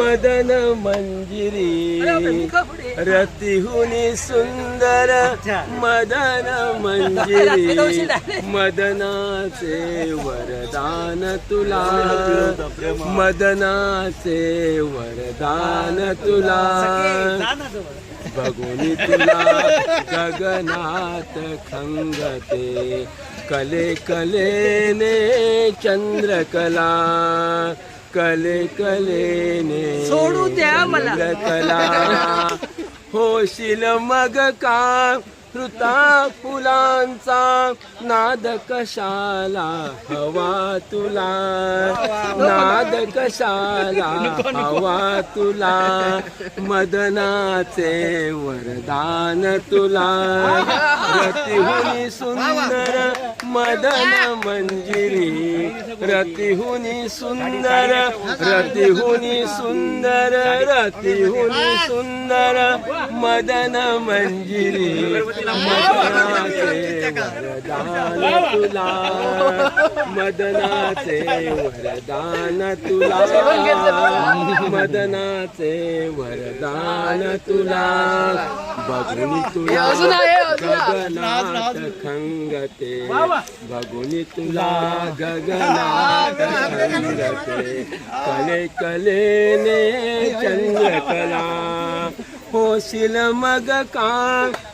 मदन मंजिरी। रतिहुनी सुंदर मदन मंजिरी। मदनाचे वरदान तुला। मदनाचे वरदान तुला। बघून तुला गगनात खंगते। कले कलेने चंद्रकला। कले कलेने सोडू द्या मला. चंद्रकला होशील मग का ऋता फुलांचा नाद कशाला हवा तुला? नाद कशाला हवा तुला? मदनाचे वरदान तुला. रतिहुनी सुंदर मदन मंजिरी. रतिहुनी सुंदर रतिहुनी सुंदर रतिहुनी सुंदर मदन मंजिरी. मदनाचे वरदान तुला. मदनाचे वरदान तुला. मदनाचे वरदान तुला. बघून तुला गगनात खंगते बघून तुला गगनात खंगते कले कलेने चंद्रकला होशील मग का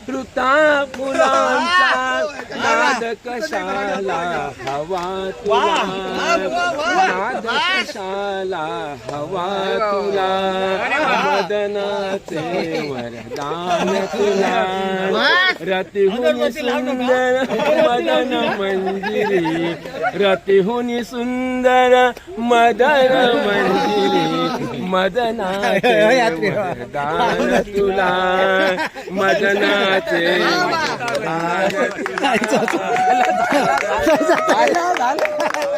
ऋता फुलांचा नाद कशाला हवा तुला? नाद कशाला हवा तुला? मदनाचे वरदान तुला. रतिहुनी सुंदर मदन मंजिरी. रतिहुनी सुंदर मदन मंजिरी. मदनाचे वरदान तुला. मदनाचे 来来来来来来来来来来来